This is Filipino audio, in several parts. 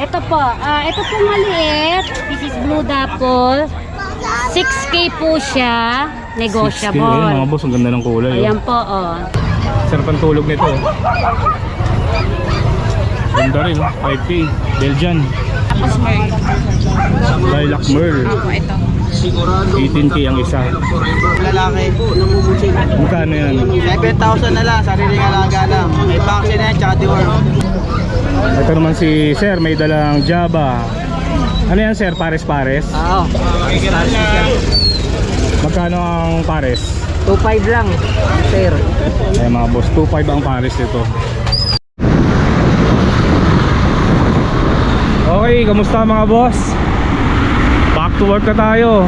ito po. Ah, ito po maliit. This is Blue Dapple. 6K po siya. 6K, ayun, mga Negotiable. boss, ang ganda ng kulay. Ayan Oh. po, oh. Sarap ang tulog nito. oh. Ganda rin, oh. 5K. Belgian. Tapos Merl. Lilac Merl. Opo, ito. 18K ang isa. Lalaki. Magkano yan? 7,000 na lang, sariling alaga lang. May vaccine na yan, tsaka deworm. Ito naman si Sir, may dalang Java. Ano yan Sir? Pares-pares? Oo. Magkano ang pares? 2,500 lang, sir. Ay mga boss, 2.5 ang pares nito. Okay, kamusta mga boss? Back to work na tayo.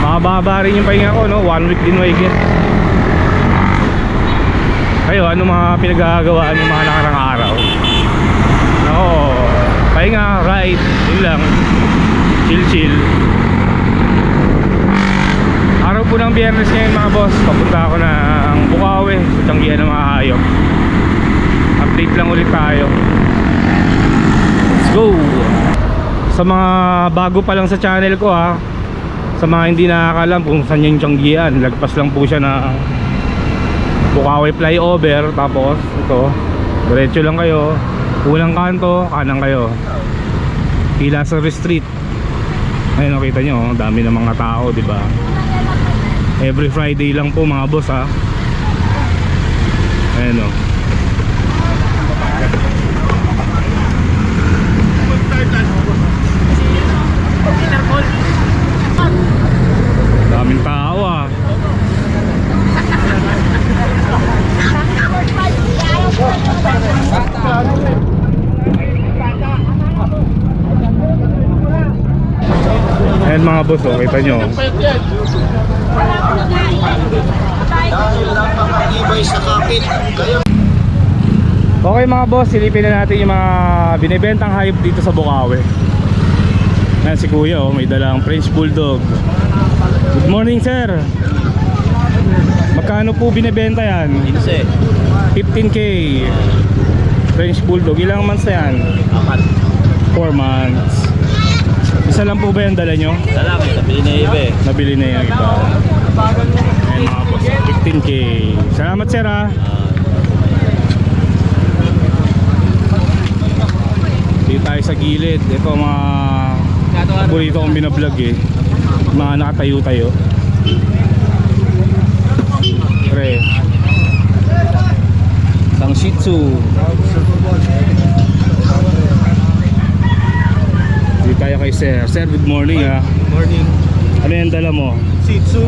Makababa rin yung pahinga ko, no? One week din mahigit. Kayo, ano mga pinagagawaan yung mga nakarang araw? No, pahinga, ride, yun lang. Chill, chill. Araw po ng biyernes ngayon mga boss Papunta ako ng Bukawi Sa Tanggihan ng mga Update lang ulit tayo Let's go Sa mga bago pa lang sa channel ko ha Sa mga hindi nakakalam kung saan yung Tanggihan Lagpas lang po siya na Bukawi flyover Tapos ito Diretso lang kayo Unang kanto, kanan kayo Pilasar Street Ayun nakita nyo, oh, dami ng mga tao, di ba? Every Friday lang po mga boss ha. Ayan o. Daming tao ah. Ayan mga boss oh, kita nyo. Okay mga boss, silipin na natin yung mga binibentang hayop dito sa Bukawi. Ayan si Kuya oh, may dalang French Bulldog. Good morning sir. Magkano po binibenta yan? 15k. French Bulldog. Ilang months na yan? 4 months. Isa lang po ba yung dala nyo? Lalaki, sabihin na iba eh. Nabili na yung iba. Ayan mga boss, 15k. Salamat sir ah. Dito tayo sa gilid. Ito mga paborito kong binablog eh. Mga nakatayo-tayo. Pre. Isang Shih Tzu. Tayo kay Sir. Sir, good morning ah. Morning. Ano yung dala mo? Shih Tzu.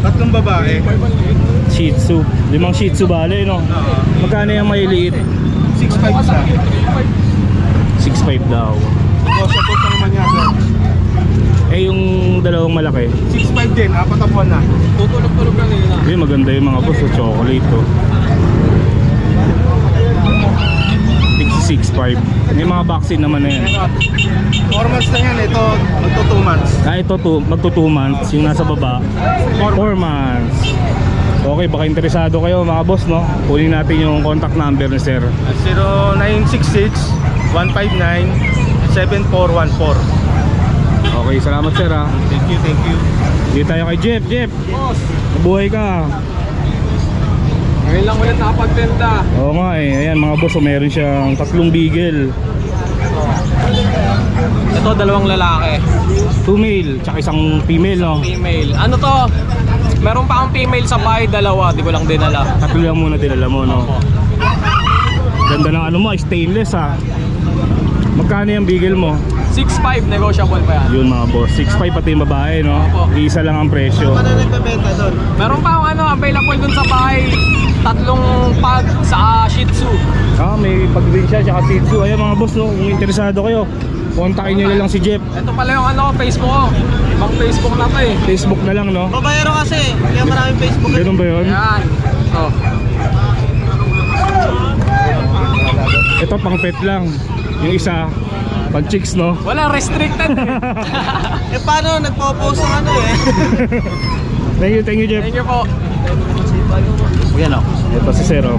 Tatlong babae. Shih Tzu. Limang Shih Tzu bale, no? Magkano yung may liit? 6'5 isa. 6.5 daw. Negotiable pa naman yan, sir. Eh, yung dalawang malaki. 6'5 din, apat na buwan na. Tutulog-tulog lang yun na. Eh, maganda yung mga boss. oh, Chocolate, to. 66.5. May mga vaccine naman na yan. 4 months na yan, ito magto 2 months. Ah, ito to, magto 2 months. Yung nasa baba, 4 months. Okay, baka interesado kayo mga boss, no? Kunin natin yung contact number ni sir. 0966-159-7414. Okay, salamat sir ah. Thank you, thank you. Dito tayo kay Jeff. Jeff, Boss, mabuhay ka. Ngayon lang ulit nakapagtenda. Oo nga eh. Ayan mga boss, oh, meron siyang tatlong beagle. Ito, dalawang lalaki. Two male, tsaka isang female, no? Female. Ano to? Meron pa akong female sa bahay, dalawa. Di ko lang dinala. Tatlo lang muna dinala mo, no? Ganda ng ano mo, stainless ha. Magkano yung beagle mo? 6'5", negotiable pa yan. Yun mga boss, 6.5 pati yung babae, no? Opo. Isa lang ang presyo. nagbebenta doon? Meron pa akong ano, available dun sa bahay. Tatlong pag sa Shih Tzu. Ah, may pag-green siya, tsaka Shih Tzu. Ayan mga boss, no? Kung interesado kayo, kontakin nyo na lang si Jeff. Ito pala yung ano, Facebook ko. Ibang Facebook na to eh. Facebook na lang, no? Babayero kasi, kaya maraming Facebook. Ganun ba yun? Yan. Oh. Ito pang pet lang. Yung isa, pang chicks, no? Wala restricted eh. Eh paano nagpo-post ng ano eh? Thank you, thank you, Jeff. Thank you po. Yan o. Ito si oh.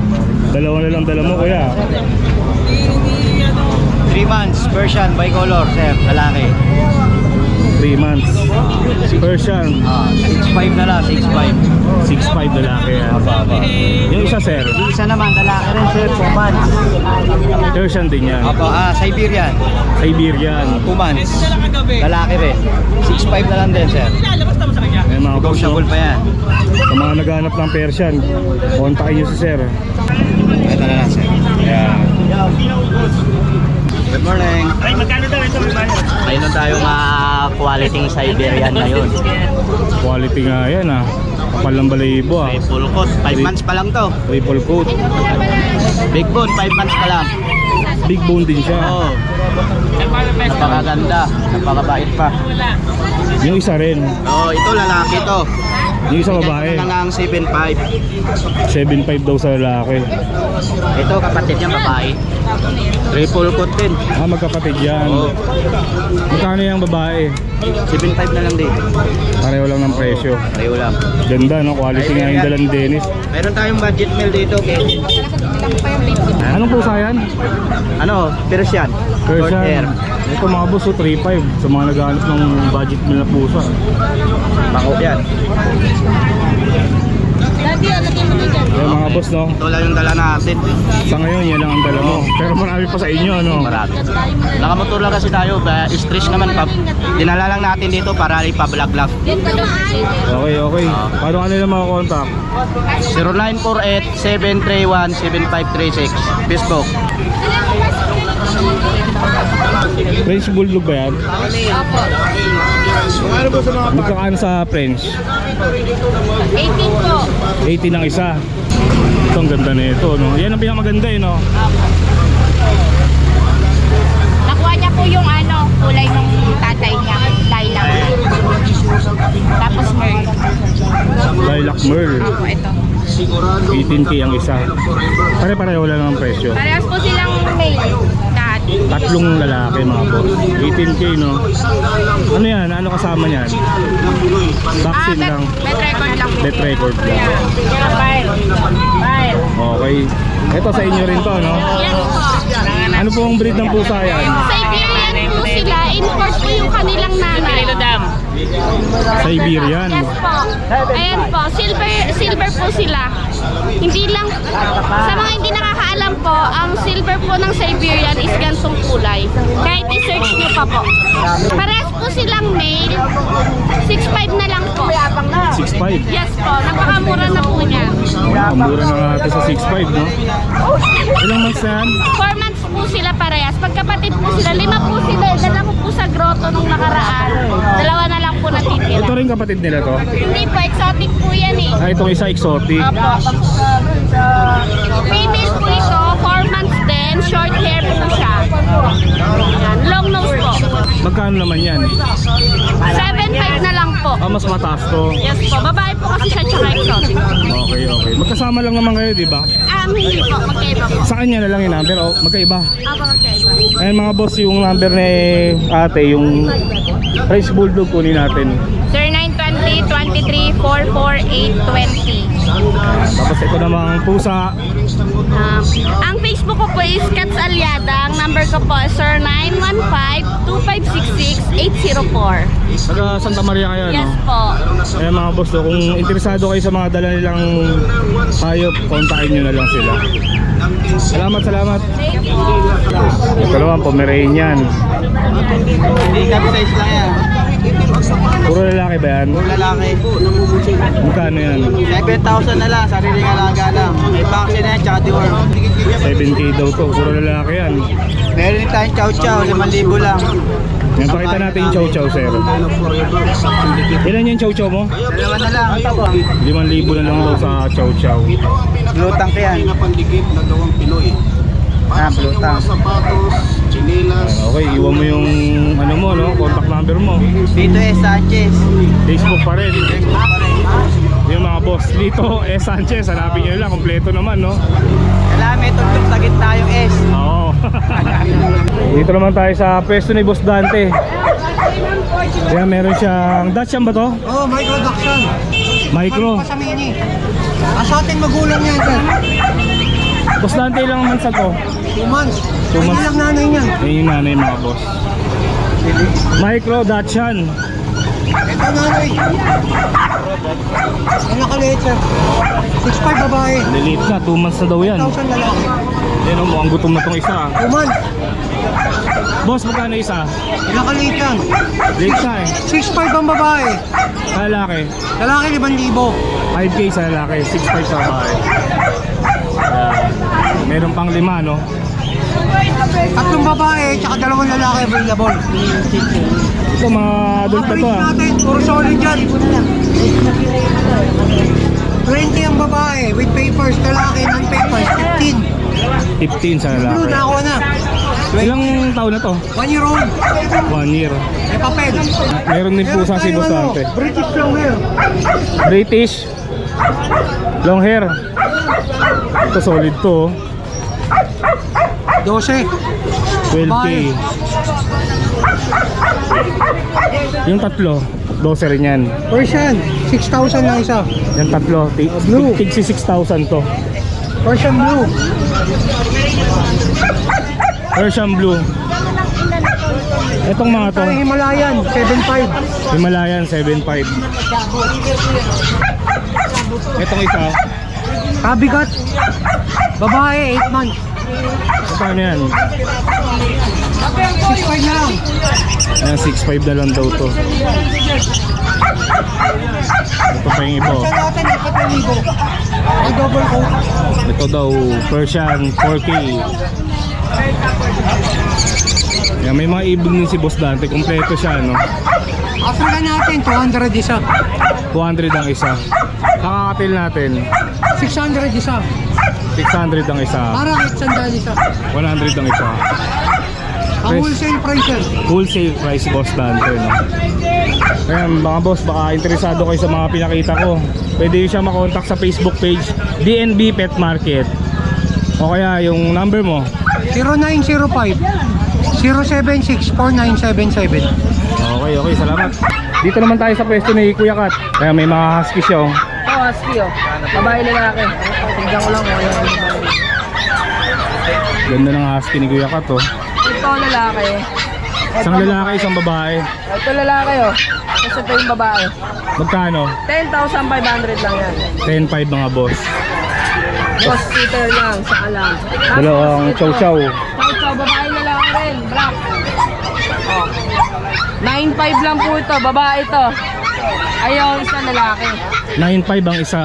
Dalawa na lang dala mo, kuya. Hindi, hindi, ano, 3 months, Persian, bicolor, sir, lalaki. 3 months. Persian, Ah, 6'5 na lang, 6'5. 6'5 lalaki yan. Yung isa sir, Yung isa naman, lalaki rin, sir, 2 months. Persian din yan. Opo, ah, Siberian, Siberian. 2 months. Lalaki rin. 6'5 na lang din, sir. Ayan mga? Negotiable pa yan. Sa mga naghanap ng Persian, kontakin nyo si sir. Ito na lang, sir. Ayan. Good morning. Ay, magkano daw ito? Mayroon tayong ah, quality Siberian ngayon. Quality nga yan ah. Kapal ng balayibo ah. Full coat, 5 months pa lang to. Triple coat. Big bone, 5 months pa lang. Big bone din siya. Oo. Napakaganda, napakabait pa. Yung isa rin. Oo, ito lalaki to. Yung isa babae. Ito na lang 7'5". 7'5 daw sa lalaki. Ito kapatid niya babae. Triple coat din. Ah, magkapatid yan. Oo. Magkano yung babae? 7'5 na lang din. Pareho lang ng presyo. Pareho lang. Ganda no, quality nga yung dalang Dennis. Meron tayong budget meal dito, okay? Anong pusa yan? Ano, Persian. Short hair. Ito mga boss, oh, 3.5 sa mga naghahanap ng budget na pusa. Pango yan. Kaya mga boss, no? Ito lang yung dala natin. Sa ngayon, yan lang ang dala mo. Pero marami pa sa inyo, no? Marami. Nakamotor lang kasi tayo. Ba, stress naman. Pa, dinala lang natin dito para ipa-vlog-vlog. Okay, okay. Paano ka nila makakontakt? 0948-731-7536 Facebook. French Bulldog ba yan? Magkakaano sa French? 18 po. 80 ng isa. Ito ang ganda na ito, no? Yan ang pinakamaganda, eh, no? Nakuha niya po yung ano, kulay ng tatay niya. Lilac. Tapos Merl. Lilac Merl. Opo, ito. 18k ang isa. Pare-pareho lang ang presyo. Parehas po silang male. Tatlong lalaki mga boss. 18k, no? Ano yan? Ano kasama niyan? Ah, Vaccine bet, lang. bet record lang po. Bet record lang. Yeah, file. File. Okay. Ito sa inyo rin to, no? Yes po. Ano po ang breed ng pusa yan? Siberian po sila. Import po yung kanilang nanay. Siberian. Yes po. Ayan po. Silver, silver po sila. Hindi lang, sa mga hindi nakakaalam po, ang silver po ng Siberian is gantong kulay. Kahit i-search nyo pa po. Parehas po silang male. 6'5 na lang po. 6'5". Yes po. Napakamura na po niya. Ang mura na nga ito sa 6'5", no? Ilang months na yan? 4 months po sila parehas. Pagkapatid po sila, lima po sila. Dala ko po sa grotto nung nakaraan. Dalawa na po natitira. Ito rin kapatid nila to. Hindi po, exotic po yan eh. Ah, itong isa exotic. Apo. Female po ito, 4 months din, short hair po siya. Yan, long nose po. Magkano naman yan? 7.5 na lang po. Ah, mas mataas to. Yes po, babae po kasi siya tsaka exotic. Okay, okay. Magkasama lang naman kayo, di ba? Um, hindi po, magkaiba po. Sa kanya na lang yung number, oh, magkaiba. Apo, magkaiba. Ayun mga boss, yung number ni ate, yung French Bulldog kunin natin. Sir 920 23 44820. Tapos ito namang pusa. Um, ang Facebook ko po is Cats Aliada. Ang number ko po is sir 915-2566-804. Taga Santa Maria kayo, Yes no? po. Ayun mga boss, kung interesado kayo sa mga dala nilang hayop, kontakin nyo na lang sila. Salamat, salamat. Thank you. Ito naman, Pomeranian. Hindi size lang yan. Puro lalaki ba yan? Lalaki. Magkano yan? 7,000 na lang, sariling alaga lang. May vaccine na yan, tsaka deworm. 7k daw to, puro lalaki yan. Meron din tayong chow chow, 5,000 lang. Yan, pakita natin yung chow chow, sir. Ilan yung chow chow mo? Dalawa na lang. 5,000 na lang daw sa chow chow. Lutang ka yan. Napandikit na gawang Pinoy. Ah, lutang. sapatos, chinelas, Okay, iwan mo yung ano mo, no? Contact number mo. Dito eh, Sanchez. Facebook pa rin. Yung mga boss dito, eh Sanchez, hanapin nyo lang, kompleto naman, no? Kailangan may tugtog sa gitna yung S. Oo. dito naman tayo sa pwesto ni Boss Dante. Kaya meron siyang Dachshund ba to? Oh, microduction. Micro. Sa mini. Asating magulang yan, sir. Boss Dante ilang months na to? 2 months. Two Ay, months. lang nanay niyan. Yan yung nanay mga boss. Micro Dachshund. Ito nanay. Ang nakaliit sir. 6'5 babae. Liliit na, 2 months na daw yan. 1,000 lalaki. Yan oh, mukhang gutom na tong isa. ah. Uman. Boss, magkano isa? Ang nakaliit yan. Late na eh. 6'5 ang babae. Sa lalaki. Lalaki 5,000. 5K sa lalaki, 6.5 sa babae. Meron pang lima, no? Tatlong babae, tsaka dalawang lalaki available. Ito mga adult na to Average ah. natin, puro solid yan. 20 ang babae with papers, lalaki non-papers, 15. 15 sa Blue, lalaki. nakakuha na. Ilang taon na to? 1 year old. 1 year. May papel. Meron din po sa si Boss Dante. ano, British long hair. British. Long hair. Ito solid to. oh. 12. 12K. Yung tatlo, 12 rin yan. Persian, 6,000 lang isa. Yung tatlo, tig, Blue. tig, tig 6,000 to. Persian blue. Persian blue. Etong mga to, Tayo Himalayan, 7,500. Himalayan 7.5. Etong isa, Kabigat. Babae, 8 months. Paano yan? 6,500 na lang. Ayan, 6.5 na lang daw to. Ito pa yung iba. Sa natin, 4,000. May double coat. Ito daw, Persian 4K. Yan, may mga ibig din si Boss Dante. Kompleto siya, no? African natin, 200 isa. 200 ang isa. Kakakatil natin, 600 isa. 600 ang isa. Parang 800 isa. 100 ang isa. Ang wholesale price yan. Wholesale price Boss Dante, no? Ayan, mga boss, baka interesado kayo sa mga pinakita ko. Pwede siya makontak sa Facebook page, DNB Pet Market. O kaya yung number mo, 0905 076 4977. Okay, okay, salamat. Dito naman tayo sa pwesto ni Kuya Kat. Kaya may mga husky siya oh. Ito, husky oh. Babae lalaki. Tignan ko lang oh. Ganda ng husky ni Kuya Kat oh. Ito lalaki. Isang lalaki, isang babae. Ito lalaki oh. Tapos ito yung babae. Magkano? 10,500 lang yan. 10.5 mga boss. Boss sitter lang sa alam. Dalawang chow chow. Chow chow, babae lalaki rin. Black. Oh. 9,500 lang po ito. Babae ito. Ayaw, isa lalaki. 9.5 ang isa.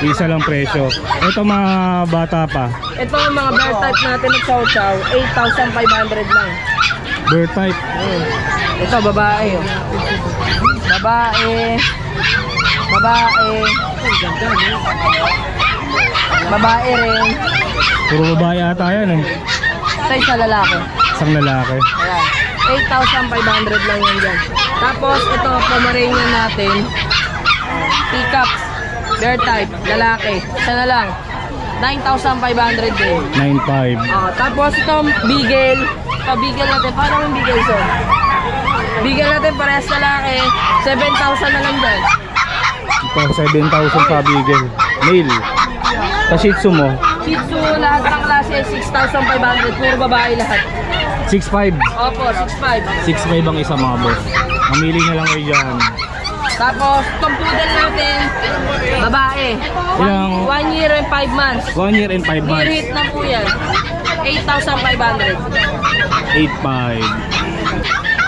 Isa lang presyo. Ito mga bata pa. Ito ang mga bear type natin ng chow chow. 8,500 lang. Bird type. Ito, babae. Oh. Babae. Babae. Babae rin. Puro babae ata yan eh. Ito isa lalaki. Isang lalaki. Ayan. 8,500 lang yan dyan. Tapos, ito, Pomeranian natin. Teacup. Bear type. Lalaki. Isa na lang. 9,500 din. 9.5. Ah, tapos itong Beagle. Ito, Beagle natin. Parang yung Beagle so. Beagle natin parehas lalaki. 7,000 na lang dyan. Ito 7,000 sa Beagle. Male. Sa Shih Tzu mo, Shih Tzu, lahat ng klase, 6,500. Puro babae lahat. 6.5. Opo, 6,500. 6.5 ang isa mga boss. Mamili na lang kayo dyan. Tapos, itong poodle natin, babae. Ilang- 1 year and 5 months. 1 year and 5 Year months. hit na po yan. 8,500. 8.5.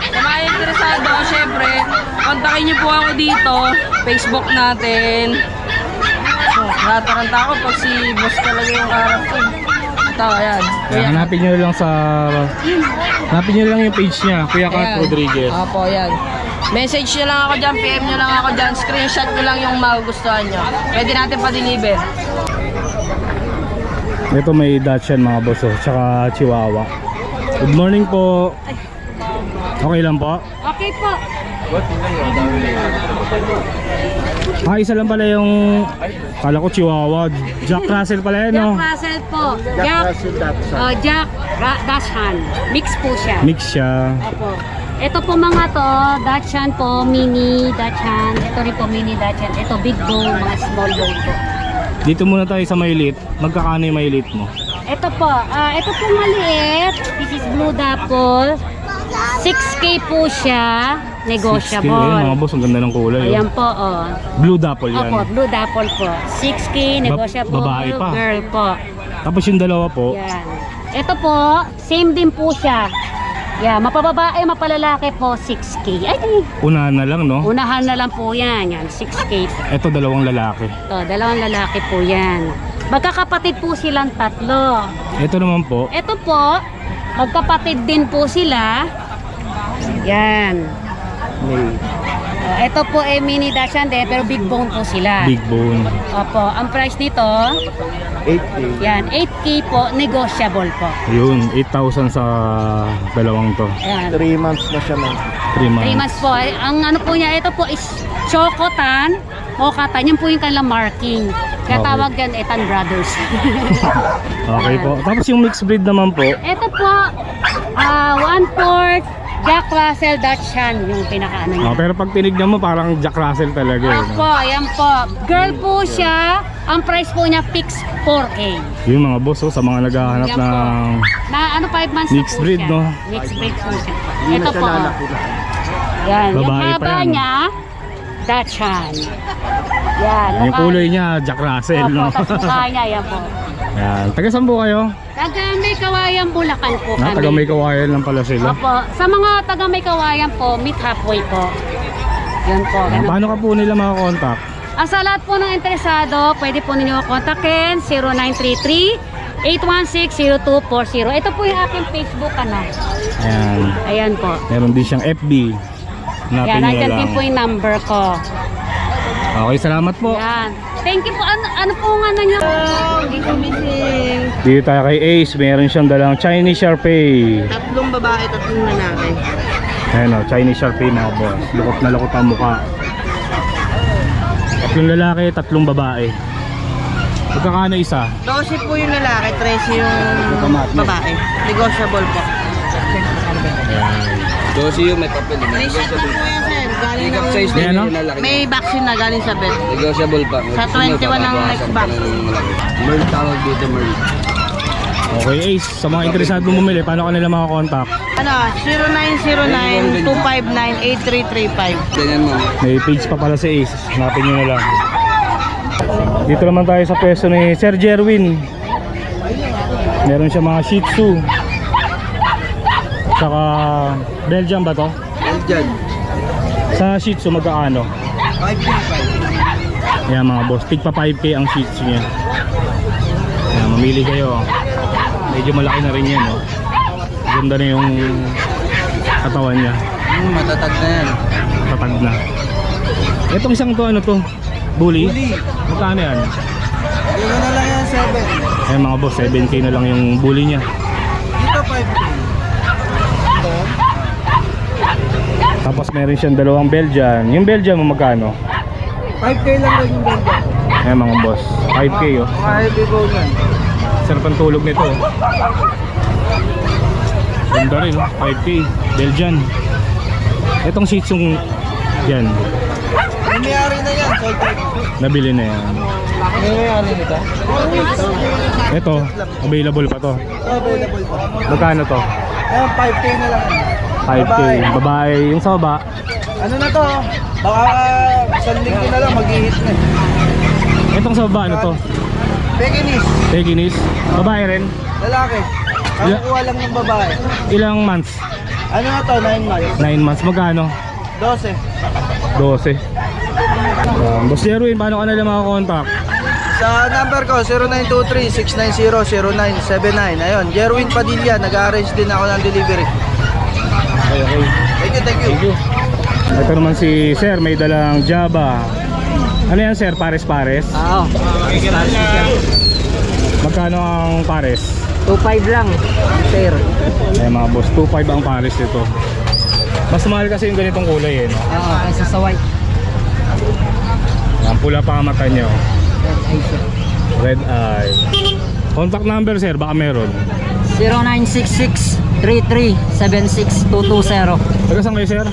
Sa mga interesado, syempre, kontakin niyo po ako dito. Facebook natin. So, nataranta ako pag si boss talaga yung harap ko. Ito, ayan. Kaya hanapin nyo lang sa... Hanapin nyo lang yung page niya, Kuya Kat Ayan. Rodriguez. Opo, ayan. Message nyo lang ako dyan, PM nyo lang ako dyan, screenshot nyo lang yung magugustuhan nyo. Pwede natin pa-deliver. Ito may Dachshund mga boss oh, tsaka Chihuahua. Good morning po. Okay lang po? Okay po. Ah, isa lang pala yung... Kala ko Chihuahua. Jack Russell pala yan, no? Jack Russell po. Jack, uh, Jack Ra- Dachshund. Mix po siya. Mix siya. Opo. Ito po mga to, Dachshund po, mini Dachshund. Ito rin po mini Dachshund. Ito big bone, mga small bone po. Dito muna tayo sa mailit. Magkakano yung mailit mo? ito po. Ah, ito po maliit. This is Blue Dapple. 6K po siya. 60. Ayun, mga Negotiable. boss, ang ganda ng kulay. oh. Ayan po, oh. Blue dapple yan. Opo, Blue Dapple po. 6K, negotiable. babae pa. Girl po. Tapos yung dalawa po, Yan. Ito po, same din po siya. Yeah, mapababae, mapalalaki po, 6K. Ay, ay, unahan na lang, no? unahan na lang po yan. Yan, 6K. Ito dalawang lalaki. Ito, dalawang lalaki po yan. Magkakapatid po silang tatlo. Ito naman po, Ito po, magkapatid din po sila. Yan. Uh, ito po ay mini Dachshund din, pero big bone po sila. big bone. Opo, ang price nito, 8K. yan, 8K po, negotiable po. Yun, 8,000 sa dalawang to. Yan. 3 months na siya man. 3 months. 3 months po. Ang ano po niya, ito po is Chocotan. Mokatan, yun po yung kanilang marking. Kaya Okay. tawag yan Etan Brothers. Okay po. Tapos yung mixed breed naman po, ito po, ah one fourth Jack Russell Dachshund yung pinakaano niya. oh, pero pag tinignan mo parang Jack Russell talaga. eh, no? Opo, ayan po. Girl po siya. Ang price po niya fix 4K. Yung mga boss oh, sa mga naghahanap po. ng Na ano 5 months Mixed na po breed, siya. no? Mixed breed po siya. Ito po. Yan. Yung Babae pa haba yan. niya, Dachshund. Yan. yung mukha- kulay niya Jack Russell, Opo, no? tapos mukha niya, yan po. Yan. Taga saan po kayo? Taga may kawayan Bulacan po kami. taga may kawayan lang pala sila. Opo. Sa mga taga may kawayan po, meet halfway po. Yan po. Ah, ganun. paano ka po nila makakontakt? Ah, sa lahat po ng interesado, pwede po ninyo kontakin 0933-816-0240. Ito po yung aking Facebook ano. Ayan. Ayan po. Meron din siyang FB. Hanapin Yan, nyo lang. din po yung number ko. Okay, salamat po. Yan. Thank you po. Ano, ano po ang ano nyo? Dito tayo kay Ace, meron siyang dalang Chinese Sharpei. Tatlong babae, tatlong lalaki. Ayan o, Chinese Sharpei mga boss. Lukot na lukot ang mukha. Tatlong lalaki, tatlong babae. Magkakano isa? 12 po yung lalaki, 13 yung babae. Negotiable po. Dosi yung may papel. May shot na po yan, sir. Galing size May din ano? May vaccine na galing sa vet. Negotiable pa. Sa 21 ang next box. Merl tawag dito, Merl. Okay Ace, sa mga interesado bumili, paano ka nila makakontakt? Ano, 0909-259-8335. Ganyan mo. May page pa pala si Ace, hanapin nyo na lang. Dito naman tayo sa pwesto ni Sir Jerwin. Meron siya mga Shih Tzu. Saka Belgian ba to? Diyan. Sa Shih Tzu magkaano? 5K. Yan mga boss, tig pa 5K ang Shih Tzu niya. Yan, mamili kayo. Medyo malaki na rin yan, no? Ganda na yung katawan niya. Hmm, matatag na yan. Tatag na. Itong isang to, ano to? Bully? Magkano yan? Yung na lang yan, 7. Ayan mga boss, 7K na lang yung bully niya. Dito 5K. Tapos meron siyang dalawang Belgian. Yung Belgian mo magkano? 5K lang rin yung benda. Ayan mga boss, 5K oh. Mga heavy bone yan. Sarap ang tulog nito. oh. Ganda rin, oh. 5K. Belgian. Itong Shih Tzu yan, Yung may-ari na yan, sold out. nabili na yan. May may-ari nito? Ito, available pa to. Available pa. Magkano to? Ayan, 5K na lang. 5K. Babae. Yung sa baba, Ano na to? Baka isang linggo na lang mag-hit na. itong sa baba, ano to? Pekinis, Pekinis. Babae rin. lalaki. Ang Yeah. kuha lang ng babae. Ilang months? Ano na to? 9 months. 9 months. Magkano? 12. 12. Um, Boss Jerwin, paano ka nila makakontakt? Sa number ko, 0923-690-0979. Ayun, Jerwin Padilla, nag-arrange din ako ng delivery. Okay, okay. Thank you, thank you. Thank you. Ito naman si Sir, may dalang Java. Ano yan Sir? Pares-pares? Oo. Magkano ang pares? 2.5 lang, sir. Eh mga boss, 2.5 ang pares nito. Mas mahal kasi yung ganitong kulay eh. No? Oo, kaysa sa white. Ang pula pa ang mata niyo. Red eye. Contact number sir, baka meron. 0966-33-76220. Taga saan kayo sir?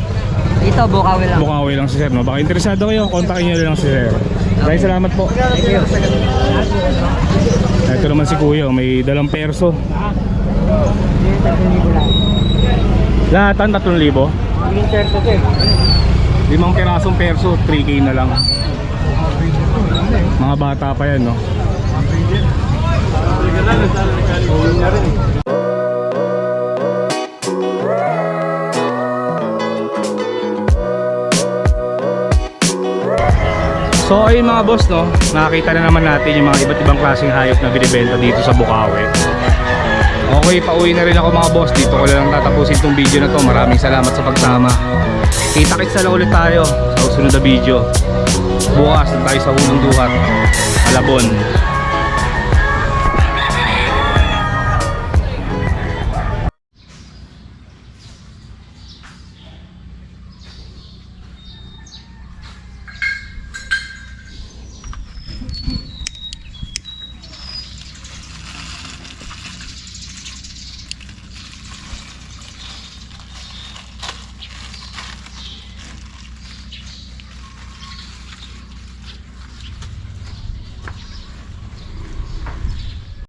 Ito, Bukawi lang. Bukawi lang si sir. No? Baka interesado kayo, kontakin niyo lang si sir. Maraming salamat po. Thank you. Ito naman si Kuya, may dalang perso. Lahatan 3,000. Limang pirasong perso, 3K na lang. Mga bata pa yan, no? So ayun mga boss no, nakakita na naman natin yung mga iba't ibang klaseng hayop na binibenta dito sa Bukawi. Okay, pauwi na rin ako mga boss. Dito ko lang tatapusin tong video na to. Maraming salamat sa pagsama. Kita-kits na ulit tayo sa susunod na video. Bukas na tayo sa Hulong Duhat, Alabon.